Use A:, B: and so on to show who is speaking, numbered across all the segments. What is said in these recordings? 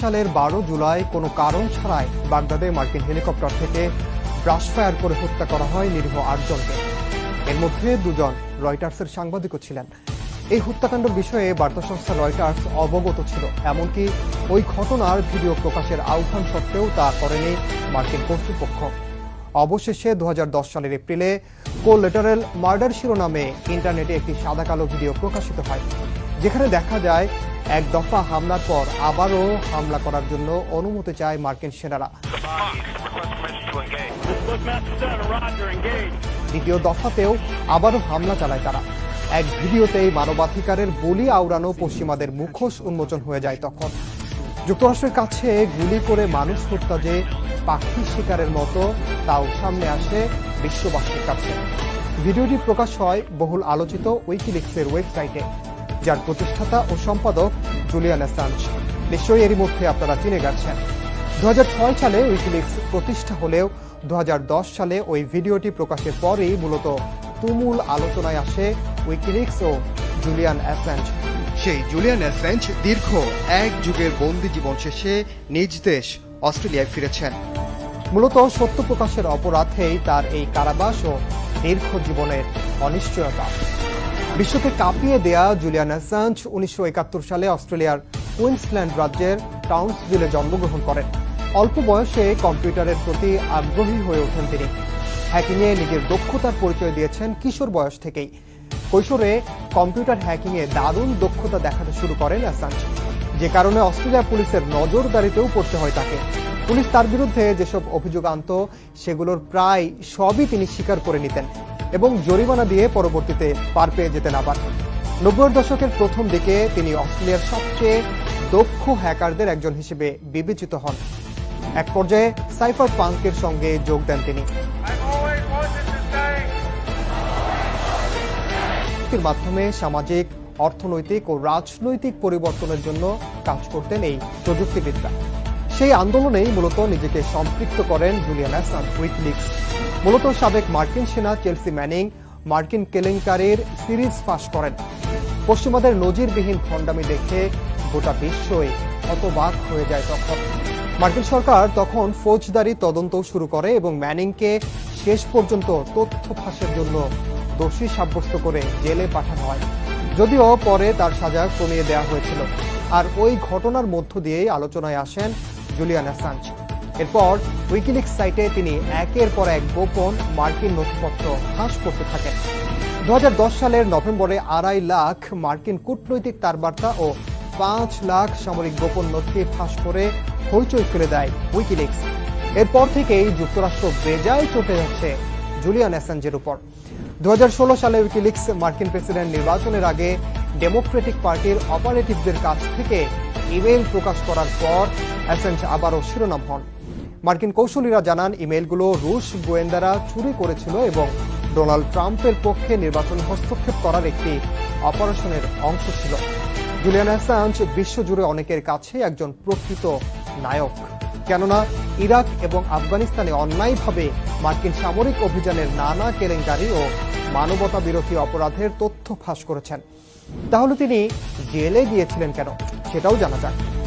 A: সালের বারো জুলাই কোনো কারণ ছাড়াই বাগদাদে মার্কিন হেলিকপ্টার থেকে ব্রাশ ফায়ার করে হত্যা করা হয় নিরীহ আটজনকে। এর মধ্যে দুজন রয়টার্সের সাংবাদিকও ছিলেন। এই হত্যাকাণ্ড বিষয়ে বার্তা সংস্থা রয়টার্স অবগত ছিল। এমনকি ওই ঘটনার ভিডিও প্রকাশের আহ্বান সত্ত্বেও তা করেনি মার্কিন কর্তৃপক্ষ। অবশেষে দু হাজার দশ সালের এপ্রিলে কো কোলেটারেল মার্ডার শিরোনামে ইন্টারনেটে একটি সাদা কালো ভিডিও প্রকাশিত হয়। যেখানে দেখা যায় এক দফা হামলার পর আবারও হামলা করার জন্য অনুমতি চায় মার্কিন সেনারা. দ্বিতীয় দফাতেও আবারও হামলা চালায় তারা। এক ভিডিওতেই মানবাধিকারের বলি আওড়ানো পশ্চিমাদের মুখোশ উন্মোচন হয়ে যায় তখন। যুক্তরাষ্ট্রের কাছে গুলি করে মানুষ হত্যা যে পাখি শিকারের মতো, তাও সামনে আসে বিশ্ববাসীর কাছে। ভিডিওটি প্রকাশ হয় বহুল আলোচিত উইকিলিক্সের ওয়েবসাইটে। যার প্রতিষ্ঠাতা ও সম্পাদক জুলিয়ান অ্যাসাঞ্জ। নিশ্চয়ই এরই মধ্যে আপনারা চিনে গেছেন। দু হাজার ছয় সালে উইকিলিক্স প্রতিষ্ঠা হলেও দু হাজার দশ সালে ওই ভিডিওটি প্রকাশের পরেই মূলত তুমুল আলোচনায় আসে উইকিলিক্স ও জুলিয়ান অ্যাসেঞ্জ। সেই জুলিয়ান অ্যাসেঞ্জ দীর্ঘ এক যুগের বন্দি জীবন শেষে নিজ দেশ অস্ট্রেলিয়ায় ফিরেছেন। মূলত সত্য প্রকাশের অপরাধেই তার এই কারাবাস ও দীর্ঘ জীবনের অনিশ্চয়তা। বিশ্বকে কাঁপিয়ে দেয়া জুলিয়ান অ্যাসাঞ্জ উনিশশো সালে অস্ট্রেলিয়ার কুইন্সল্যান্ড রাজ্যের টাউন্সভিলে জন্মগ্রহণ করেন। অল্প বয়সে কম্পিউটারের প্রতি আগ্রহী হয়ে ওঠেন তিনি। হ্যাকিংয়ে নিজের দক্ষতার পরিচয় দিয়েছেন কিশোর বয়স থেকেই। কৈশোরে কম্পিউটার হ্যাকিংয়ে দারুণ দক্ষতা দেখাতে শুরু করেন অ্যাসাঞ্জ যে কারণে অস্ট্রেলিয়া পুলিশের নজরদারিতেও পড়তে হয় তাকে। পুলিশ তার বিরুদ্ধে যেসব অভিযোগ আনত, সেগুলোর প্রায় সবই তিনি স্বীকার করে নিতেন। এবং জরিমানা দিয়ে পরবর্তীতে পার পেয়ে যেতে না আবার নব্বই দশকের প্রথম দিকে তিনি অস্ট্রেলিয়ার সবচেয়ে দক্ষ হ্যাকারদের একজন হিসেবে বিবেচিত হন। এক পর্যায়ে সাইফার পাঙ্কের সঙ্গে যোগ দেন তিনি। মাধ্যমে সামাজিক, অর্থনৈতিক ও রাজনৈতিক পরিবর্তনের জন্য কাজ করতেন এই প্রযুক্তিবিদরা। সেই আন্দোলনেই মূলত নিজেকে সম্পৃক্ত করেন জুলিয়ান অ্যাসান, উইকলিক্স। মূলত সাবেক মার্কিন সেনা চেলসি ম্যানিং, মার্কিন কেলেঙ্কারির সিরিজ ফাঁস করেন। পশ্চিমাদের নজিরবিহীন খণ্ডামি দেখে গোটা বিশ্বই হতবাক হয়ে যায় তখন। মার্কিন সরকার তখন ফৌজদারি তদন্ত শুরু করে এবং ম্যানিংকে শেষ পর্যন্ত তথ্য ফাঁসের জন্য দোষী সাব্যস্ত করে জেলে পাঠানো হয়। যদিও পরে তার সাজা কমিয়ে দেওয়া হয়েছিল। আর ওই ঘটনার মধ্য দিয়েই আলোচনায় আসেন জুলিয়ান অ্যাসাঞ্জ। এরপর উইকিলিক্স সাইটে তিনি একের পর এক গোপন মার্কিন নথিপত্র ফাঁস করতে থাকেন। দু হাজার দশ সালের নভেম্বরে আড়াই লাখ মার্কিন কূটনৈতিক তার বার্তা ও পাঁচ লাখ সামরিক গোপন নথি ফাঁস করে হইচই ফেলে দেয় উইকিলিক্স। এরপর থেকেই যুক্তরাষ্ট্র বেজায় চটে যাচ্ছে জুলিয়ান অ্যাসাঞ্জের উপর। দু হাজার ষোলো সালে উইকিলিক্স মার্কিন প্রেসিডেন্ট নির্বাচনের আগে ডেমোক্রেটিক পার্টির অপারেটিভদের কাছ থেকে ইমেইল প্রকাশ করার পর অ্যাসেঞ্জ আবারও শিরোনাম হন। মার্কিন কৌশলীরা জানান ইমেলগুলো রুশ গোয়েন্দারা চুরি করেছিল এবং ডোনাল্ড ট্রাম্পের পক্ষে নির্বাচন হস্তক্ষেপ করার একটি অপারেশনের অংশ ছিল। জুলিয়ান অ্যাসাঞ্জ বিশ্বজুড়ে অনেকের কাছে একজন প্রকৃত নায়ক। কেননা, ইরাক এবং আফগানিস্তানে অন্যায়ভাবে মার্কিন সামরিক অভিযানের নানা কেলেঙ্কারি ও মানবতা বিরোধী অপরাধের তথ্য ফাঁস করেছেন। তাহলে তিনি জেলে গিয়েছিলেন কেন? সেটাও জানা যাক।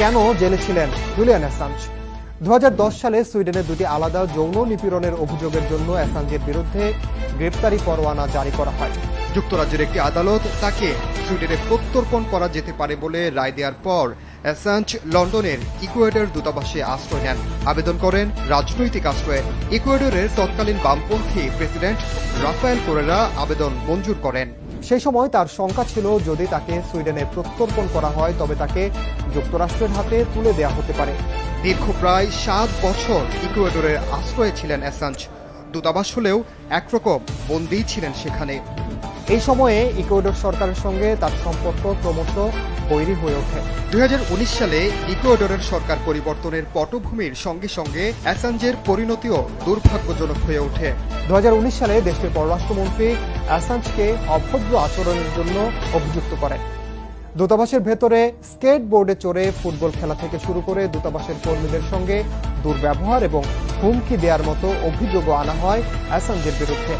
A: কেন জেলে ছিলেন জুলিয়ান অ্যাসাঞ্জ? দু সালে সুইডেনের দুটি আলাদা যৌন নিপীড়নের অভিযোগের জন্য অ্যাসাঞ্জের বিরুদ্ধে গ্রেপ্তারি পরোয়ানা জারি করা হয়। যুক্তরাজ্যের একটি আদালত তাকে সুইডেনে প্রত্যর্পণ করা যেতে পারে বলে রায় দেওয়ার পর অ্যাসাঞ্জ লন্ডনের ইকুয়েডর দূতাবাসে আশ্রয় নেন। আবেদন করেন রাজনৈতিক আশ্রয়ে। ইকুয়েডরের তৎকালীন বামপন্থী প্রেসিডেন্ট রাফায়েল কোরেরা আবেদন মঞ্জুর করেন। সেই সময় তার শঙ্কা ছিল যদি তাকে সুইডেনে প্রত্যর্পণ করা হয়, তবে তাকে যুক্তরাষ্ট্রের হাতে তুলে দেওয়া হতে পারে। দীর্ঘ প্রায় সাত বছর ইকুয়েডরের আশ্রয়ে ছিলেন অ্যাসাঞ্জ দূতাবাস হলেও একরকম বন্দী ছিলেন সেখানে। এই সময়ে ইকুয়েডর সরকারের সঙ্গে তার সম্পর্ক ক্রমশ তৈরি হয়ে ওঠে। দু হাজার উনিশ সালে ইকুয়েডরের সরকার পরিবর্তনের পটভূমির সঙ্গে সঙ্গে অ্যাসাঞ্জের পরিণতিও দুর্ভাগ্যজনক হয়ে ওঠে। দু হাজার উনিশ সালে দেশটির পররাষ্ট্রমন্ত্রী অ্যাসাঞ্জকে অভদ্র আচরণের জন্য অভিযুক্ত করেন। দূতাবাসের ভেতরে স্কেট বোর্ডে চড়ে ফুটবল খেলা থেকে শুরু করে দূতাবাসের কর্মীদের সঙ্গে দুর্ব্যবহার এবং হুমকি দেওয়ার মতো অভিযোগও আনা হয় অ্যাসাঞ্জের বিরুদ্ধে।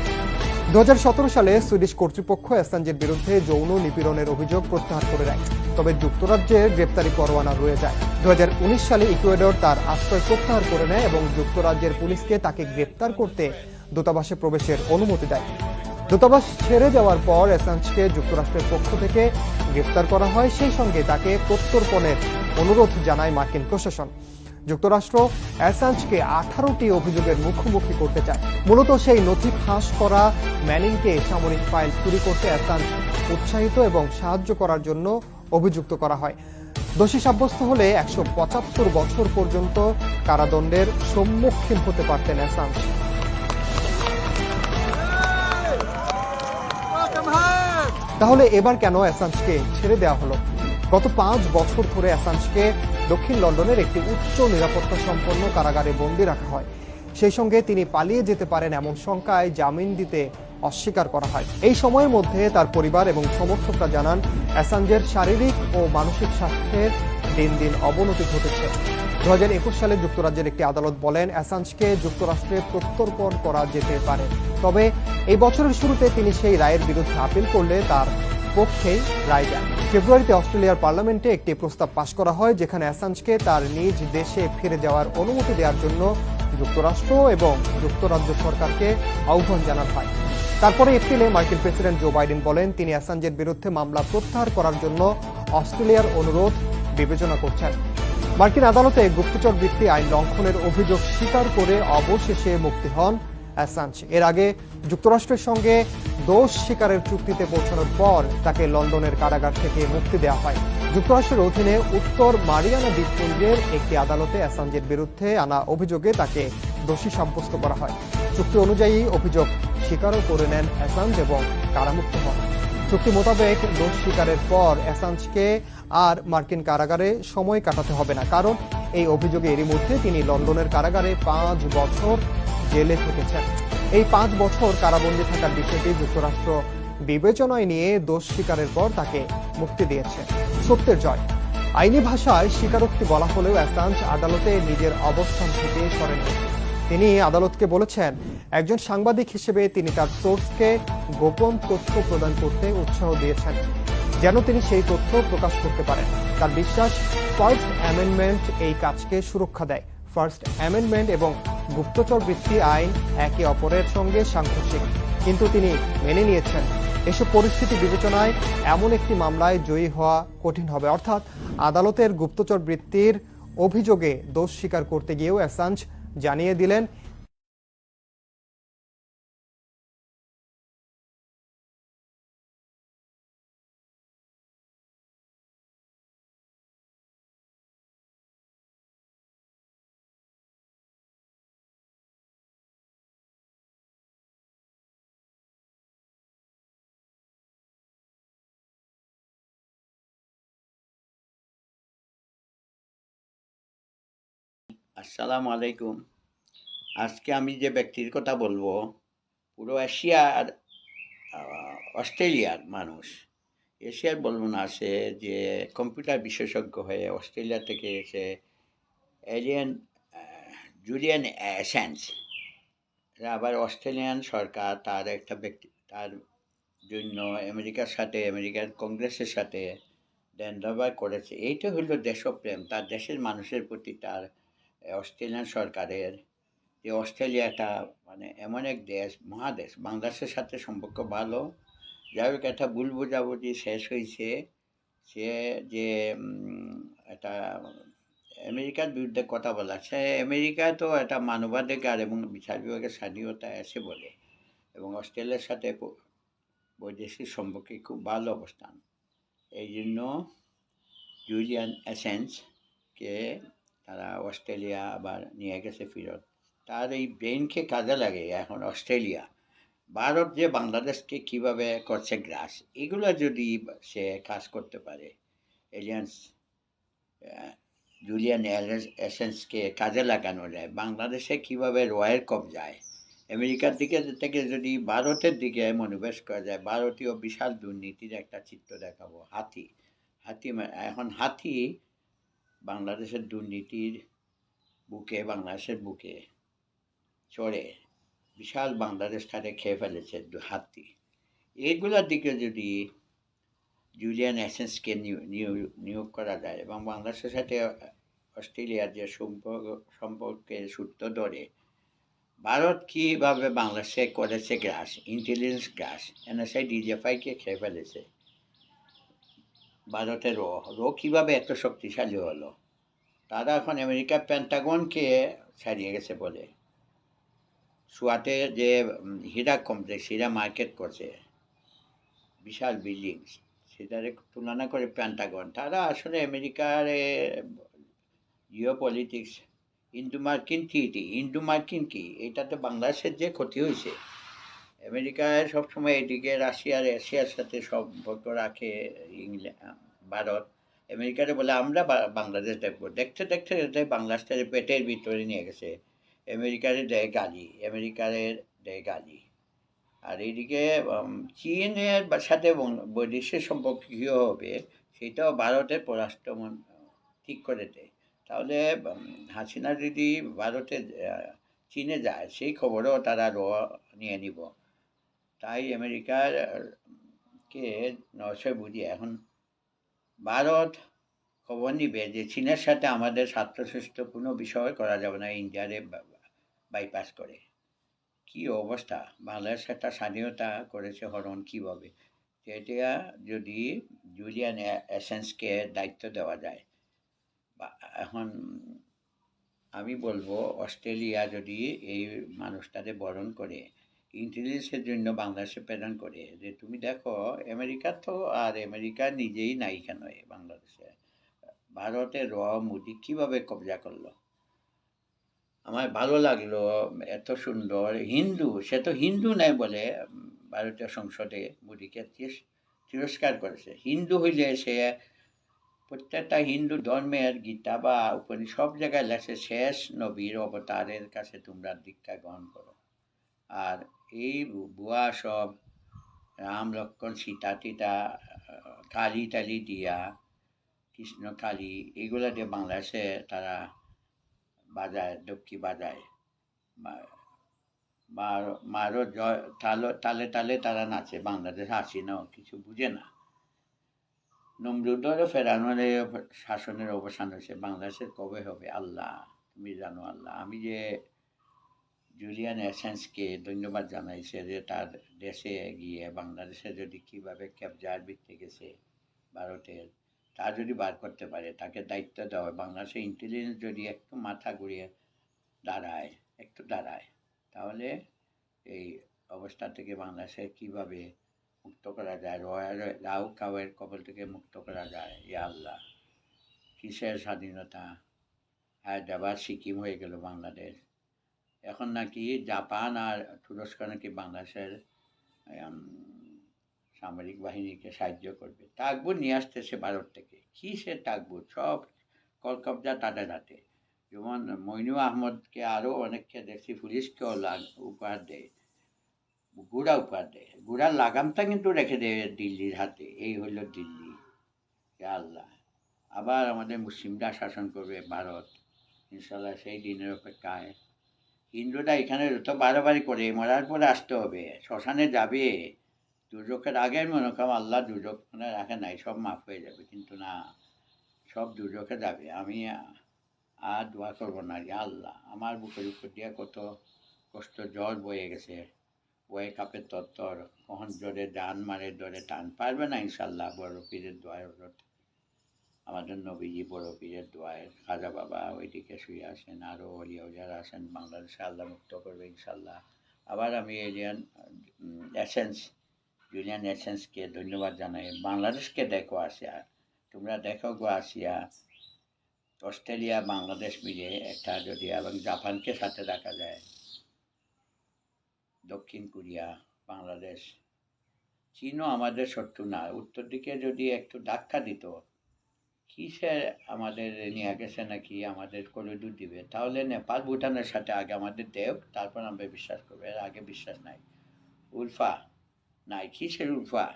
A: দু হাজার সতেরো সালে সুইডিশ কর্তৃপক্ষ অ্যাসাঞ্জের বিরুদ্ধে যৌন নিপীড়নের অভিযোগ প্রত্যাহার করে নেয় তবে যুক্তরাজ্যে গ্রেপ্তারি পরোয়ানা রয়ে যায়। দু হাজার উনিশ সালে ইকুয়েডর তার আশ্রয় প্রত্যাহার করে নেয় এবং যুক্তরাজ্যের পুলিশকে তাকে গ্রেপ্তার করতে দূতাবাসে প্রবেশের অনুমতি দেয়। দূতাবাস ছেড়ে যাওয়ার পর অ্যাসাঞ্জকে যুক্তরাষ্ট্রের পক্ষ থেকে গ্রেফতার করা হয়। সেই সঙ্গে তাকে প্রত্যর্পণের অনুরোধ জানায় মার্কিন প্রশাসন। যুক্তরাষ্ট্র অ্যাসাঞ্জকে আঠারোটি অভিযোগের মুখোমুখি করতে চায়। মূলত সেই নথি ফাঁস করা ম্যানিংকে সামরিক ফাইল চুরি করতে অ্যাসাঞ্জ উৎসাহিত এবং সাহায্য করার জন্য অভিযুক্ত করা হয়। দোষী সাব্যস্ত হলে একশো পঁচাত্তর বছর পর্যন্ত কারাদণ্ডের সম্মুখীন হতে পারতেন অ্যাসাঞ্জ তাহলে এবার কেন অ্যাসাঞ্জকে ছেড়ে দেওয়া হলো? গত পাঁচ বছর ধরে অ্যাসাঞ্জকে দক্ষিণ লন্ডনের একটি উচ্চ নিরাপত্তা সম্পন্ন কারাগারে বন্দী রাখা হয়। সেই সঙ্গে তিনি পালিয়ে যেতে পারেন এমন শঙ্কায় জামিন দিতে অস্বীকার করা হয়। এই সময়ের মধ্যে তার পরিবার এবং সমর্থকরা জানান, অ্যাসাঞ্জের শারীরিক ও মানসিক স্বাস্থ্যের দিন দিন অবনতি ঘটেছে। দু হাজার একুশ সালে যুক্তরাজ্যের একটি আদালত বলেন, অ্যাসাঞ্জকে যুক্তরাষ্ট্রে প্রত্যর্পণ করা যেতে পারে। তবে এই বছরের শুরুতে তিনি সেই রায়ের বিরুদ্ধে আপিল করলে তার পক্ষেই রায় দেন। ফেব্রুয়ারিতে অস্ট্রেলিয়ার পার্লামেন্টে একটি প্রস্তাব পাশ করা হয়, যেখানে অ্যাসাঞ্জকে তার নিজ দেশে ফিরে যাওয়ার অনুমতি দেওয়ার জন্য যুক্তরাষ্ট্র এবং যুক্তরাজ্য সরকারকে আহ্বান জানানো হয়। তারপরে এপ্রিলে মার্কিন প্রেসিডেন্ট জো বাইডেন বলেন, তিনি অ্যাসাঞ্জের বিরুদ্ধে মামলা প্রত্যাহার করার জন্য অস্ট্রেলিয়ার অনুরোধ বিবেচনা করছেন। মার্কিন আদালতে গুপ্তচর বৃত্তি আইন লঙ্ঘনের অভিযোগ স্বীকার করে অবশেষে মুক্তি হন অ্যাসাঞ্জ এর আগে যুক্তরাষ্ট্রের সঙ্গে দোষ স্বীকারের চুক্তিতে পৌঁছানোর পর তাকে লন্ডনের কারাগার থেকে মুক্তি দেওয়া হয়। যুক্তরাষ্ট্রের অধীনে উত্তর মারিয়ানা দ্বীপপুঞ্জের একটি আদালতে অ্যাসাঞ্জের বিরুদ্ধে আনা অভিযোগে তাকে দোষী সাব্যস্ত করা হয়। চুক্তি অনুযায়ী অভিযোগ স্বীকারও করে নেন অ্যাসাঞ্জ এবং কারামুক্ত হন। চুক্তি মোতাবেক দোষ স্বীকারের পর অ্যাসাঞ্জকে আর মার্কিন কারাগারে সময় কাটাতে হবে না, কারণ এই অভিযোগে এরই মধ্যে তিনি লন্ডনের কারাগারে পাঁচ বছর জেলে থেকেছেন। এই পাঁচ বছর কারাবন্দী থাকার বিষয়টি যুক্তরাষ্ট্র বিবেচনায় নিয়ে দোষ স্বীকারের পর তাকে মুক্তি দিয়েছে। সত্যের জয়। আইনি ভাষায় স্বীকারোক্তি বলা হলেও অ্যাসাঞ্জ আদালতে নিজের অবস্থান থেকে সরেননি তিনি আদালতকে বলেছেন, একজন সাংবাদিক হিসেবে তিনি তার সোর্সকে গোপন তথ্য প্রদান করতে উৎসাহ দিয়েছেন, যেন তিনি সেই তথ্য প্রকাশ করতে পারেন। তার বিশ্বাস, ফার্স্ট অ্যামেন্ডমেন্ট এই কাজকে সুরক্ষা দেয়। ফার্স্ট অ্যামেন্ডমেন্ট এবং গুপ্তচর বৃত্তি আইন একে অপরের সঙ্গে সাংঘর্ষিক। কিন্তু তিনি মেনে নিয়েছেন, এসব পরিস্থিতি বিবেচনায় এমন একটি মামলায় জয়ী হওয়া কঠিন হবে। অর্থাৎ আদালতের গুপ্তচর বৃত্তির অভিযোগে দোষ স্বীকার করতে গিয়েও অ্যাসাঞ্জ জানিয়ে দিলেন
B: আসসালামু আলাইকুম। আজকে আমি যে ব্যক্তির কথা বলব, পুরো এশিয়ার অস্ট্রেলিয়ার মানুষ। এশিয়ার বলব না, সে যে কম্পিউটার বিশেষজ্ঞ হয়ে অস্ট্রেলিয়া থেকে এসে এলিয়ান জুলিয়ান অ্যাসেন্স আবার অস্ট্রেলিয়ান সরকার, তার একটা ব্যক্তি, তার জন্য আমেরিকার সাথে, আমেরিকার কংগ্রেসের সাথে দেনদরবার করেছে। এইটা হলো দেশপ্রেম, তার দেশের মানুষের প্রতি তার অস্ট্রেলিয়ান সরকারের যে অস্ট্রেলিয়াটা মানে এমন এক দেশ, মহাদেশ, বাংলাদেশের সাথে সম্পর্ক ভালো। যাই হোক একটা ভুল বোঝাবুঝি শেষ হয়েছে সে যে একটা আমেরিকার বিরুদ্ধে কথা বলা, সে আমেরিকা তো একটা মানবাধিকার এবং বিচার বিভাগের স্বাধীনতা আছে বলে এবং অস্ট্রেলিয়ার সাথে বৈদেশিক সম্পর্কে খুব ভালো অবস্থান। এই জন্য জুলিয়ান অ্যাসেন্সকে তারা অস্ট্রেলিয়া আবার নিয়ে গেছে ফিরত। তার এই ব্রেনকে কাজে লাগে এখন অস্ট্রেলিয়া? ভারত যে বাংলাদেশকে কীভাবে করছে গ্রাস, এগুলো যদি সে কাজ করতে পারে, এলিয়ান্স জুলিয়ান এসেন্সকে কাজে লাগানো যায়, বাংলাদেশে কীভাবে রয়ের যায়, আমেরিকার দিকে থেকে যদি ভারতের দিকে মনোবেশ করা যায়, ভারতীয় বিশাল দুর্নীতির একটা চিত্র দেখাবো, হাতি। হাতি এখন হাতি বাংলাদেশের দুর্নীতির বুকে, বাংলাদেশের বুকে চড়ে বিশাল বাংলাদেশ বাংলাদেশটাকে খেয়ে ফেলেছে দু- হাতি। এইগুলোর দিকে যদি জুলিয়ান অ্যাসেন্সকে নিয়োগ করা যায় এবং বাংলাদেশের সাথে অস্ট্রেলিয়ার যে সম্পর্ক, সম্পর্কের সূত্র ধরে ভারত কীভাবে বাংলাদেশে করেছে গ্রাস ইন্টেলিজেন্স গ্রাস এনএসআই ডিজেফআইকে খেয়ে ফেলেছে ভারতের র র কীভাবে এত শক্তিশালী হলো? তারা এখন আমেরিকার প্যান্টাগনকে ছাড়িয়ে গেছে বলে। সুয়াতে যে হীরা কমপ্লেক্স হীরা মার্কেট করছে, বিশাল বিল্ডিং সেটার তুলনা করে প্যান্টাগন তারা আসলে আমেরিকার জিও পলিটিক্স ইন্ডো মার্কিন ট্রিটি ইন্ডো মার্কিন কি? এটাতে বাংলাদেশের যে ক্ষতি হয়েছে আমেরিকায় সবসময় এদিকে রাশিয়ার এশিয়ার সাথে সম্পর্ক রাখে ইংল্যান্ড ভারত। আমেরিকারে বলে আমরা বাংলাদেশ দেখব। দেখতে দেখতে দেখতে বাংলাদেশের পেটের ভিতরে নিয়ে গেছে। আমেরিকারে দেয় গালি। আমেরিকারে দেয় গালি। আর এইদিকে উম, চীনের সাথে বৈদেশিক সম্পর্ক কী হবে সেটাও ভারতের পররাষ্ট্রমন ঠিক করে দেয়। তাহলে হাসিনা যদি ভারতে চীনে যায় সেই খবরও তারা র নিয়ে নিব। তাই আমেরিকার কে নশয় বুঝিয়ে এখন ভারত খবর নিবে যে চীনের সাথে আমাদের স্বার্থশ্রেষ্ঠ কোনো বিষয় করা যাবে না, ইন্ডিয়ারে বাইপাস করে। কি অবস্থা? বাংলাদেশ একটা স্বাধীনতা করেছে হরণ কীভাবে সেটা যদি জুলিয়ান অ্যাসেন্সকে দায়িত্ব দেওয়া যায়, বা এখন আমি বলব, অস্ট্রেলিয়া যদি এই মানুষটাকে বরণ করে ইন্টেলিজেন্সের জন্য বাংলাদেশে প্রেরণ করে, যে তুমি দেখো, আমেরিকা তো আর আমেরিকা নিজেই নায়িকা নয় বাংলাদেশে? ভারতের র মোদি কীভাবে কবজা করল? আমার ভালো লাগল, এত সুন্দর, হিন্দু, সে তো হিন্দু নাই বলে, ভারতীয় সংসদে মোদিকে তিরস্কার করেছে। হিন্দু হইলে সে প্রত্যেকটা হিন্দু ধর্মের গীতা বা উপনিষদ সব জায়গায় লেখে, শেষ নবীর অবতারের কাছে তোমরা দীক্ষা গ্রহণ করো। আর এই বুয়া সব রাম লক্ষণ, সীতা টিতা কালী টালি দিয়া, কৃষ্ণ কালী, এগুলা দিয়ে বাংলাদেশে তারা বাজায় ডুবকি বাজায়। মার- জয় তালে তালে তালে তারা নাচে। বাংলাদেশ হাসি না, কিছু বুঝে না। নমরুদেরও ফেরানোর শাসনের অবসান হয়েছে। বাংলাদেশের কবে হবে? আল্লাহ, তুমি জানো আল্লাহ। আমি যে জুলিয়ান অ্যাসেন্সকে ধন্যবাদ জানাইছে যে তার দেশে গিয়ে বাংলাদেশে যদি কীভাবে ক্যাবজার বিকতে গেছে ভারতের, তা যদি বার করতে পারে, তাকে দায়িত্ব দেওয়া হয়। বাংলাদেশে ইন্টেলিজেন্স যদি একটু মাথা ঘুরিয়ে দাঁড়ায়, একটু দাঁড়ায়, তাহলে এই অবস্থা থেকে বাংলাদেশে কীভাবে মুক্ত করা যায়? রয়াল রাউ কাউয়ের কবল থেকে মুক্ত করা যায়? ইয়া আল্লাহ, কিসের স্বাধীনতা? হায়দ্রাবাদ, সিকিম হয়ে গেল বাংলাদেশ। এখন নাকি জাপান আর তুরস্ক নাকি বাংলাদেশের সামরিক বাহিনীকে সাহায্য করবে। তাকবুর নিয়ে আসতেছে ভারত থেকে। কী সে তাকবুর সব কলকবজা তাদের হাতে যেমন মইনু আহমদকে আরও অনেককে দেখছি পুলিশকেও লাগ, উপহার দেয়। গুড়া উপহার দেয়। গুড়ার লাগামটা কিন্তু রেখে দেয় দিল্লির হাতে। এই হইল দিল্লি। আল্লাহ। আবার আমাদের মুসলিমরা শাসন করবে ভারত। ইনশাল্লাহ সেই দিনের অপেক্ষায় হিন্দুরা এখানে তো বাড়াবাড়ি করে, মরার পরে আসতে হবে, শ্মশানে যাবে। দুর্যোগের মনে কম আল্লাহ দুর্যোগ মনে রাখে নাই, সব মাফ হয়ে যাবে, কিন্তু না, সব দুর্যোগে যাবে। আমি আর দোয়া করব না, যে আল্লাহ, আমার বুকের উপর দিয়ে কত কষ্ট, জ্বর বয়ে গেছে। বয়ে কাপের তত্তর, কখন জোরে ডান মারে ধরে টান, পারবে না ইনশাল্লাহ, বড় পীরের দোয়ার আমাদের নবীজি বড় পীরের দোয়ায়। খাজা বাবা ওইদিকে শুয়ে আসেন আরও অলিয়াও যারা আসেন বাংলাদেশে আল্লাহ মুক্ত করবে ইনশাল্লাহ আবার আমি এলিয়ান এসেন্স জুলিয়ান এসেন্সকে ধন্যবাদ জানাই। বাংলাদেশকে দেখো আসিয়া। তোমরা দেখো গো আসিয়া, অস্ট্রেলিয়া, বাংলাদেশ মিলে একটা যদি এবং জাপানকে সাথে রাখা যায়। দক্ষিণ কোরিয়া, বাংলাদেশ। চীনও আমাদের শত্রু না। উত্তর দিকে যদি একটু ধাক্কা দিত কিসের আমাদের নিয়ে গেছে নাকি আমাদের করিডোর দিবে? তাহলে নেপাল, ভুটানের সাথে আগে আমাদের দেব তারপর আমরা বিশ্বাস করব। এর আগে বিশ্বাস নাই। উলফা নাই, কিসের উলফা?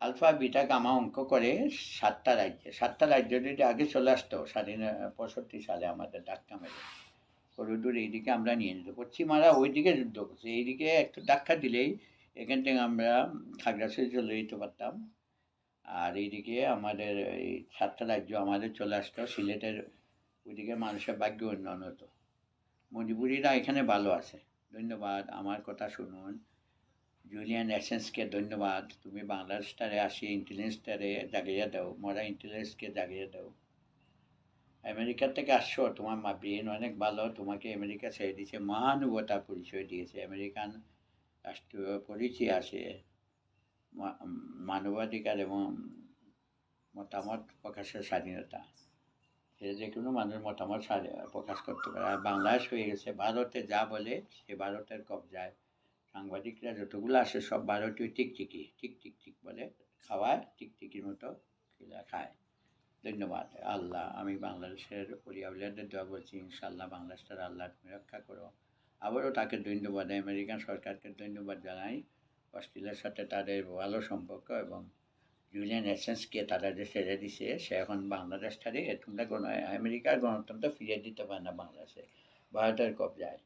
B: আলফা বিটা গামা অঙ্ক করে সাতটা রাজ্যে। সাতটা রাজ্য যদি আগে চলে আসতো, স্বাধীন পঁয়ষট্টি সালে আমাদের ধাক্কা মেরে। করুদুর এইদিকে আমরা নিয়ে নিত পশ্চিমারা ওইদিকে যুদ্ধ করছে। এইদিকে একটু ধাক্কা দিলেই এখান থেকে আমরা খাগড়াছড়ি চলে যেতে পারতাম। আর এইদিকে আমাদের এই সাতটা রাজ্য আমাদের চলে আসতো, সিলেটের ওইদিকে মানুষের ভাগ্য উন্নয়ন হতো। মণিপুরিরা এখানে ভালো আছে। ধন্যবাদ, আমার কথা শুনুন। জুলিয়ান এসেন্সকে ধন্যবাদ, তুমি বাংলাদেশটারে আসি ইন্টেলিজেন্সটারে জাগিয়ে দাও, মরা ইন্টেলিজেন্সকে জাগিয়ে দাও। আমেরিকা থেকে আসছো, তোমার মা ব্রেন অনেক ভালো, তোমাকে আমেরিকা ছেড়ে দিয়েছে মহানুভতার পরিচয় দিয়েছে, আমেরিকান রাষ্ট্রীয় পরিচয় আছে। মানবাধিকার এবং মতামত প্রকাশের স্বাধীনতা। সে যে কোনো মানুষ মতামত প্রকাশ করতে পারে। আর বাংলাদেশ হয়ে গেছে, ভারতে যা বলে সে ভারতের কবজায়। সাংবাদিকরা যতগুলো আসে, সব ভারতীয় টিকটিকি টিক টিক টিক বলে খাওয়ায়, টিকটিকির মতো খায়। ধন্যবাদ। আল্লাহ, আমি বাংলাদেশের পরিয়াবলিয়াদের দোয়া বলছি ইনশাল্লাহ বাংলাদেশটার আল্লাহ তুমি রক্ষা করো। আবারও তাকে ধন্যবাদ, আমেরিকান সরকারকে ধন্যবাদ জানাই। অস্ট্রেলিয়ার সাথে তাদের ভালো সম্পর্ক এবং জুলিয়ান এসেন্সকে তারা যে ছেড়ে দিছে, সে এখন বাংলাদেশ ছাড়ে। তোমরা গণ আমেরিকার গণতন্ত্র ফিরিয়ে দিতে পারে না বাংলাদেশে। ভারতের কবজায়।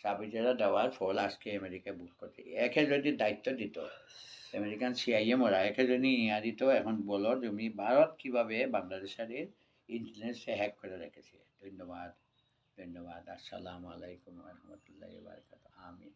B: সাবিজেরা দেওয়ার ফল আজকে আমেরিকা বুক করছে। একে যদি দায়িত্ব দিত, আমেরিকান সিআইএম ওরা একে যদি ইয়া দিত, এখন বলো তুমি ভারত কীভাবে বাংলাদেশের ইন্টেলিজেন্সে হ্যাক করে রেখেছে। ধন্যবাদ। ধন্যবাদ। আসসালামু আলাইকুম রহমতুল্লাহ বারকাত আমিন।